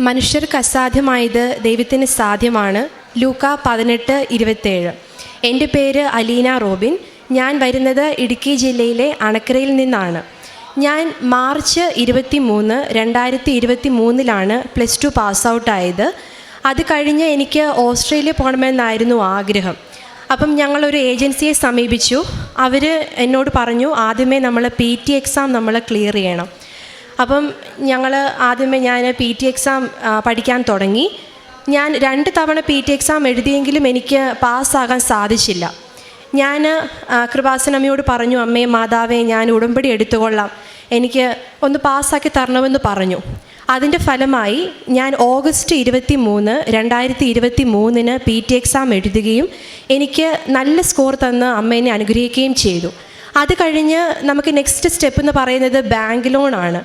മനുഷ്യർക്ക് അസാധ്യമായത് ദൈവത്തിന് സാധ്യമാണ്. ലൂക്ക പതിനെട്ട് ഇരുപത്തേഴ്. എന്റെ പേര് അലീന റോബിൻ. ഞാൻ വരുന്നത് ഇടുക്കി ജില്ലയിലെ അണക്കരയിൽ നിന്നാണ്. ഞാൻ മാർച്ച് ഇരുപത്തി മൂന്ന് രണ്ടായിരത്തി ഇരുപത്തി മൂന്നിലാണ് പ്ലസ് ടു പാസ് ഔട്ടായത്. അത് കഴിഞ്ഞ് എനിക്ക് ഓസ്ട്രേലിയ പോകണമെന്നായിരുന്നു ആഗ്രഹം. അപ്പം ഞങ്ങളൊരു ഏജൻസിയെ സമീപിച്ചു. അവർ എന്നോട് പറഞ്ഞു ആദ്യമേ നമ്മൾ പി ടി എക്സാം നമ്മൾ ക്ലിയർ ചെയ്യണം. അപ്പം ഞങ്ങൾ ആദ്യമേ ഞാൻ പി ടി എക്സാം പഠിക്കാൻ തുടങ്ങി. ഞാൻ രണ്ട് തവണ പി ടി എക്സാം എഴുതിയെങ്കിലും എനിക്ക് പാസ്സാകാൻ സാധിച്ചില്ല. ഞാൻ കൃപാസനമ്മയോട് പറഞ്ഞു അമ്മേ മാതാവേ ഞാൻ ഉടമ്പടി എടുത്തുകൊള്ളാം. എനിക്ക് ഒന്ന് പാസ്സാക്കി തരണമെന്ന് പറഞ്ഞു. അതിന്റെ ഫലമായി ഞാൻ ഓഗസ്റ്റ് ഇരുപത്തി മൂന്ന് രണ്ടായിരത്തി ഇരുപത്തി മൂന്നിന് പി ടി എക്സാം എഴുതുകയും എനിക്ക് നല്ല സ്കോർ തന്ന് അമ്മേനെ അനുഗ്രഹിക്കുകയും ചെയ്തു. അത് കഴിഞ്ഞ് നമുക്ക് നെക്സ്റ്റ് സ്റ്റെപ്പ് എന്ന് പറയുന്നത് ബാങ്ക് ലോണാണ്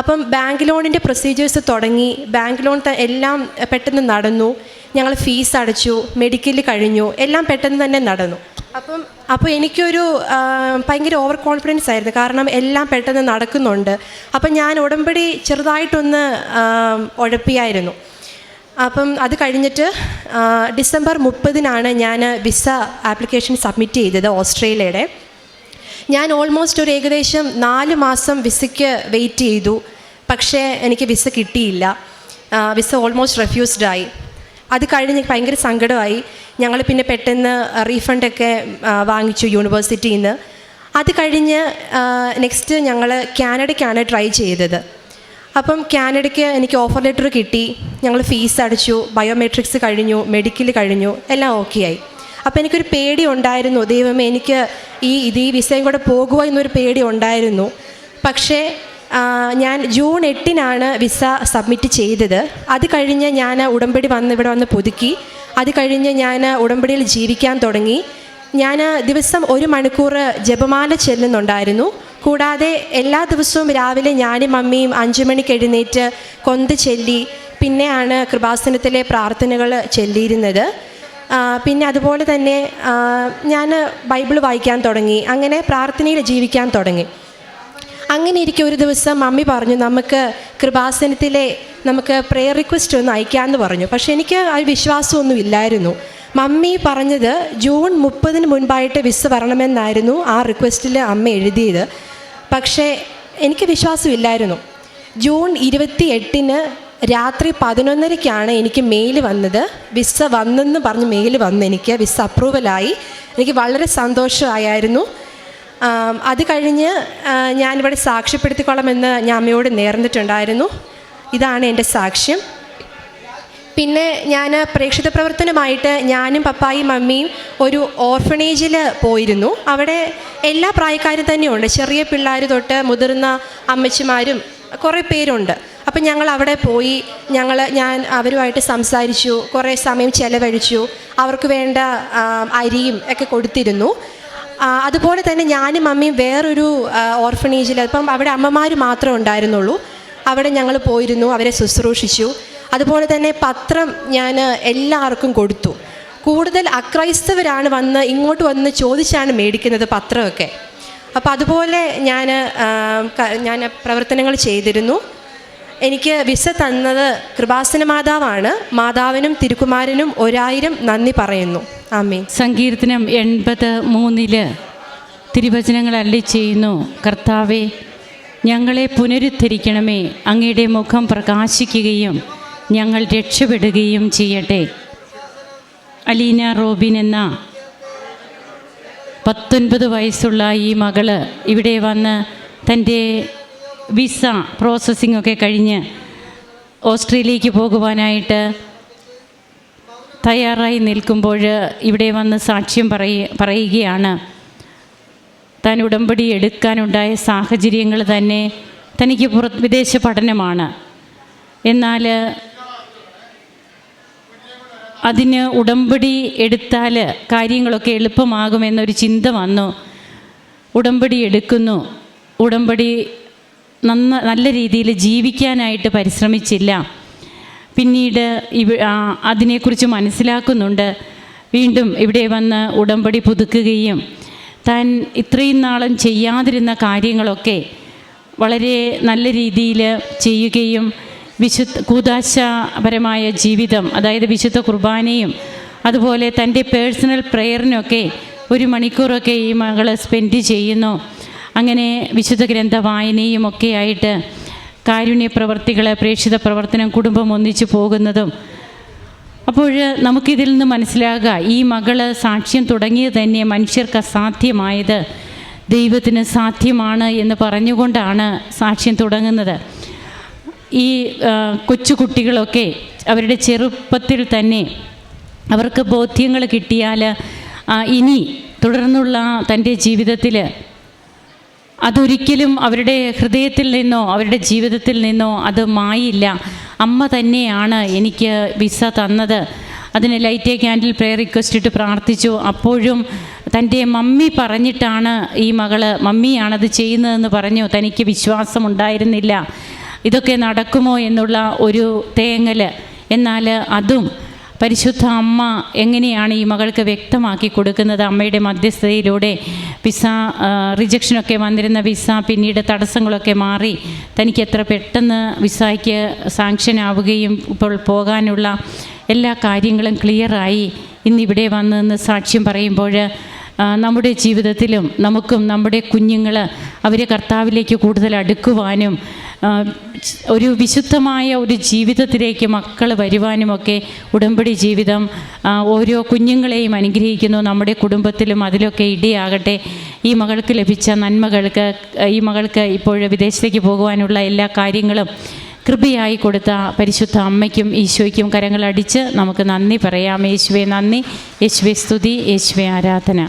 അപ്പം ബാങ്ക് ലോണിന്റെ പ്രൊസീജിയേഴ്സ് തുടങ്ങി. ബാങ്ക് ലോൺ എല്ലാം പെട്ടെന്ന് നടന്നു. ഞങ്ങൾ ഫീസ് അടച്ചു മെഡിക്കൽ കഴിഞ്ഞു എല്ലാം പെട്ടെന്ന് തന്നെ നടന്നു. അപ്പം അപ്പോൾ എനിക്കൊരു ഭയങ്കര ഓവർ കോൺഫിഡൻസ് ആയിരുന്നു. കാരണം എല്ലാം പെട്ടെന്ന് നടക്കുന്നുണ്ട്. അപ്പം ഞാൻ ഉടമ്പടി ചെറുതായിട്ടൊന്ന് ഉഴപ്പിയായിരുന്നു. അപ്പം അത് കഴിഞ്ഞിട്ട് ഡിസംബർ മുപ്പതിനാണ് ഞാൻ വിസ ആപ്ലിക്കേഷൻ സബ്മിറ്റ് ചെയ്തത് ഓസ്ട്രേലിയയുടെ. ഞാൻ ഓൾമോസ്റ്റ് ഒരു ഏകദേശം നാല് മാസം വിസയ്ക്ക് വെയിറ്റ് ചെയ്തു. പക്ഷേ എനിക്ക് വിസ കിട്ടിയില്ല. വിസ ഓൾമോസ്റ്റ് റെഫ്യൂസ്ഡ് ആയി. അത് കഴിഞ്ഞ് ഭയങ്കര സങ്കടമായി. ഞങ്ങൾ പിന്നെ പെട്ടെന്ന് റീഫണ്ടൊക്കെ വാങ്ങിച്ചു യൂണിവേഴ്സിറ്റിയിൽ നിന്ന് അത് കഴിഞ്ഞ് നെക്സ്റ്റ് ഞങ്ങൾ കാനഡയ്ക്കാണ് ട്രൈ ചെയ്തത്. അപ്പം കാനഡയ്ക്ക് എനിക്ക് ഓഫർ ലെറ്റർ കിട്ടി. ഞങ്ങൾ ഫീസ് അടച്ചു. ബയോമെട്രിക്സ് കഴിഞ്ഞു മെഡിക്കൽ കഴിഞ്ഞു എല്ലാം ഓക്കെ ആയി. അപ്പോൾ എനിക്കൊരു പേടി ഉണ്ടായിരുന്നു. ദൈവമേ എനിക്ക് ഈ ഇത് ഈ വിസയും കൂടെ പോകുമോ എന്നൊരു പേടി ഉണ്ടായിരുന്നു. പക്ഷേ ഞാൻ ജൂൺ എട്ടിനാണ് വിസ സബ്മിറ്റ് ചെയ്തത്. അത് കഴിഞ്ഞ് ഞാൻ ഉടമ്പടി വന്ന് ഇവിടെ വന്ന് പുതുക്കി. അത് കഴിഞ്ഞ് ഞാൻ ഉടമ്പടിയിൽ ജീവിക്കാൻ തുടങ്ങി. ഞാൻ ദിവസം ഒരു മണിക്കൂർ ജപമാല ചെല്ലുന്നുണ്ടായിരുന്നു. കൂടാതെ എല്ലാ ദിവസവും രാവിലെ ഞാനും അമ്മയും അഞ്ചു മണിക്ക് എഴുന്നേറ്റ് കൊന്ത് ചെല്ലി പിന്നെയാണ് കൃപാസനത്തിലെ പ്രാർത്ഥനകൾ ചെല്ലിയിരുന്നത്. പിന്നെ അതുപോലെ തന്നെ ഞാൻ ബൈബിൾ വായിക്കാൻ തുടങ്ങി. അങ്ങനെ പ്രാർത്ഥനയിൽ ജീവിക്കാൻ തുടങ്ങി. അങ്ങനെ ഇരിക്കെ ഒരു ദിവസം മമ്മി പറഞ്ഞു നമുക്ക് കൃപാസനത്തിലെ നമുക്ക് പ്രെയർ റിക്വസ്റ്റ് ഒന്ന് അയക്കാമെന്ന് പറഞ്ഞു. പക്ഷേ എനിക്ക് ആ വിശ്വാസമൊന്നും ഇല്ലായിരുന്നു മമ്മി പറഞ്ഞത് ജൂൺ മുപ്പതിന് മുൻപായിട്ട് വിസ് വരണമെന്നായിരുന്നു ആ റിക്വസ്റ്റിൽ അമ്മ എഴുതിയത്. പക്ഷേ എനിക്ക് വിശ്വാസമില്ലായിരുന്നു. ജൂൺ ഇരുപത്തി എട്ടിന് രാത്രി പതിനൊന്നരയ്ക്കാണ് എനിക്ക് മെയിൽ വന്നത്. വിസ വന്നെന്ന് പറഞ്ഞ് മെയിൽ വന്നു എനിക്ക്. വിസ അപ്രൂവലായി എനിക്ക് വളരെ സന്തോഷമായിരുന്നു. അത് കഴിഞ്ഞ് ഞാനിവിടെ സാക്ഷ്യപ്പെടുത്തിക്കൊള്ളാമെന്ന് ഞാൻ അമ്മയോട് നേർന്നിട്ടുണ്ടായിരുന്നു. ഇതാണ് എന്റെ സാക്ഷ്യം. പിന്നെ ഞാൻ പ്രേക്ഷിത പ്രവർത്തനമായിട്ട് ഞാനും പപ്പായും മമ്മിയും ഒരു ഓർഫണേജിൽ പോയിരുന്നു. അവിടെ എല്ലാ പ്രായക്കാരും തന്നെയുണ്ട്. ചെറിയ പിള്ളേർ തൊട്ട് മുതിർന്ന അമ്മച്ചിമാരും കുറേ പേരുണ്ട്. അപ്പം ഞങ്ങൾ അവിടെ പോയി. ഞങ്ങൾ ഞാൻ അവരുമായിട്ട് സംസാരിച്ചു. കുറേ സമയം ചെലവഴിച്ചു. അവർക്ക് വേണ്ട അരിയും ഒക്കെ കൊടുത്തിരുന്നു. അതുപോലെ തന്നെ ഞാനും അമ്മയും വേറൊരു ഓർഫണേജിൽ അപ്പം അവിടെ അമ്മമാർ മാത്രമേ ഉണ്ടായിരുന്നുള്ളൂ. അവിടെ ഞങ്ങൾ പോയിരുന്നു അവരെ ശുശ്രൂഷിച്ചു. അതുപോലെ തന്നെ പത്രം ഞാൻ എല്ലാവർക്കും കൊടുത്തു. കൂടുതൽ അക്രൈസ്തവരാണ് വന്ന് ഇങ്ങോട്ട് വന്ന് ചോദിച്ചാണ് മേടിക്കുന്നത് പത്രമൊക്കെ. അപ്പോൾ അതുപോലെ ഞാൻ ഞാൻ പ്രവർത്തനങ്ങൾ ചെയ്തിരുന്നു. എനിക്ക് വിസ തന്നത് കൃപാസന മാതാവാണ്. മാതാവിനും തിരുക്കുമാരനും ഒരായിരം നന്ദി പറയുന്നു. ആമീൻ. സങ്കീർത്തനം എൺപത് മൂന്നിൽ തിരുവചനങ്ങൾ അല്ലി ചെയ്യുന്നു. കർത്താവെ ഞങ്ങളെ പുനരുദ്ധരിക്കണമേ. അങ്ങയുടെ മുഖം പ്രകാശിക്കുകയും ഞങ്ങൾ രക്ഷപ്പെടുകയും ചെയ്യട്ടെ. അലീന റോബിൻ എന്ന പത്തൊൻപത് വയസ്സുള്ള ഈ മകൾ ഇവിടെ വന്ന് തന്റെ വിസ പ്രോസസ്സിംഗ് ഒക്കെ കഴിഞ്ഞ് ഓസ്ട്രേലിയക്ക് പോകുവാനായിട്ട് തയ്യാറായി നിൽക്കുമ്പോൾ ഇവിടെ വന്ന് സാക്ഷ്യം പറയ പറയുകയാണ്. താൻ ഉടമ്പടി എടുക്കാനുണ്ടായ സാഹചര്യങ്ങൾ തന്നെ തനിക്ക് പുറ വിദേശ പഠനമാണ്. എന്നാൽ അതിന് ഉടമ്പടി എടുത്താൽ കാര്യങ്ങളൊക്കെ എളുപ്പമാകുമെന്നൊരു ചിന്ത വന്നു. ഉടമ്പടി എടുക്കുന്നു. ഉടമ്പടി നന്ന നല്ല രീതിയിൽ ജീവിക്കാനായിട്ട് പരിശ്രമിച്ചില്ല. പിന്നീട് ഇവ അതിനെക്കുറിച്ച് മനസ്സിലാക്കുന്നുണ്ട്. വീണ്ടും ഇവിടെ വന്ന് ഉടമ്പടി പുതുക്കുകയും താൻ ഇത്രയും നാളും ചെയ്യാതിരുന്ന കാര്യങ്ങളൊക്കെ വളരെ നല്ല രീതിയിൽ ചെയ്യുകയും വിശുദ്ധ കൂതാശപരമായ ജീവിതം അതായത് വിശുദ്ധ കുർബാനയും അതുപോലെ തന്റെ പേഴ്സണൽ പ്രെയറിനൊക്കെ ഒരു മണിക്കൂറൊക്കെ ഈ മകൾ സ്പെൻഡ് ചെയ്യുന്നു. അങ്ങനെ വിശുദ്ധ ഗ്രന്ഥ വായനയും ഒക്കെ ആയിട്ട് കാരുണ്യ പ്രവർത്തികൾ പ്രേക്ഷിത പ്രവർത്തനം കുടുംബം ഒന്നിച്ചു പോകുന്നതും. അപ്പോൾ നമുക്കിതിൽ നിന്ന് മനസ്സിലാകുക ഈ മകൾ സാക്ഷ്യം തുടങ്ങിയത് തന്നെ മനുഷ്യർക്ക് അസാധ്യമായത് ദൈവത്തിന് സാധ്യമാണ് എന്ന് പറഞ്ഞുകൊണ്ടാണ് സാക്ഷ്യം തുടങ്ങുന്നത്. ഈ കൊച്ചു കുട്ടികളൊക്കെ അവരുടെ ചെറുപ്പത്തിൽ തന്നെ അവർക്ക് ബോധ്യങ്ങൾ കിട്ടിയാൽ ഇനി തുടർന്നുള്ള തന്റെ ജീവിതത്തിൽ അതൊരിക്കലും അവരുടെ ഹൃദയത്തിൽ നിന്നോ അവരുടെ ജീവിതത്തിൽ നിന്നോ അത് മായില്ല. അമ്മ തന്നെയാണ് എനിക്ക് വിസ തന്നത്. അതിന് light a candle prayer request ഇട്ട് പ്രാർത്ഥിച്ചു. അപ്പോഴും തന്റെ മമ്മി പറഞ്ഞിട്ടാണ് ഈ മകൾ മമ്മിയാണത് ചെയ്യുന്നതെന്ന് പറഞ്ഞു. തനിക്ക് വിശ്വാസം ഉണ്ടായിരുന്നില്ല ഇതൊക്കെ നടക്കുമോ എന്നുള്ള ഒരു തേങ്ങൽ എന്നാൽ അതും പരിശുദ്ധ അമ്മ എങ്ങനെയാണ് ഈ മകൾക്ക് വ്യക്തമാക്കി കൊടുക്കുന്നത്? അമ്മയുടെ മധ്യസ്ഥതയിലൂടെ വിസ റിജക്ഷനൊക്കെ വന്നിരുന്ന വിസ പിന്നീട് തടസ്സങ്ങളൊക്കെ മാറി തനിക്ക് എത്ര പെട്ടെന്ന് വിസയ്ക്ക് സാങ്ഷൻ ആവുകയും ഇപ്പോൾ പോകാനുള്ള എല്ലാ കാര്യങ്ങളും ക്ലിയറായി ഇന്നിവിടെ വന്ന് സാക്ഷ്യം പറയുമ്പോൾ നമ്മുടെ ജീവിതത്തിലും നമുക്കും നമ്മുടെ കുഞ്ഞുങ്ങൾ അവരെ കർത്താവിലേക്ക് കൂടുതൽ അടുക്കുവാനും ഒരു വിശുദ്ധമായ ഒരു ജീവിതത്തിലേക്ക് മക്കൾ വരുവാനുമൊക്കെ ഉടമ്പടി ജീവിതം ഓരോ കുഞ്ഞുങ്ങളെയും അനുഗ്രഹിക്കുന്നു. നമ്മുടെ കുടുംബത്തിലും അതിലൊക്കെ ഇടയാകട്ടെ. ഈ മകൾക്ക് ലഭിച്ച നന്മകൾക്ക് ഈ മകൾക്ക് ഇപ്പോൾ വിദേശത്തേക്ക് പോകുവാനുള്ള എല്ലാ കാര്യങ്ങളും കൃപയായി കൊടുത്ത പരിശുദ്ധ അമ്മയ്ക്കും ഈശോയ്ക്കും കരങ്ങളടിച്ച് നമുക്ക് നന്ദി പറയാം. യേശുവെ നന്ദി. യേശുവെ സ്തുതി. യേശുവെ ആരാധന.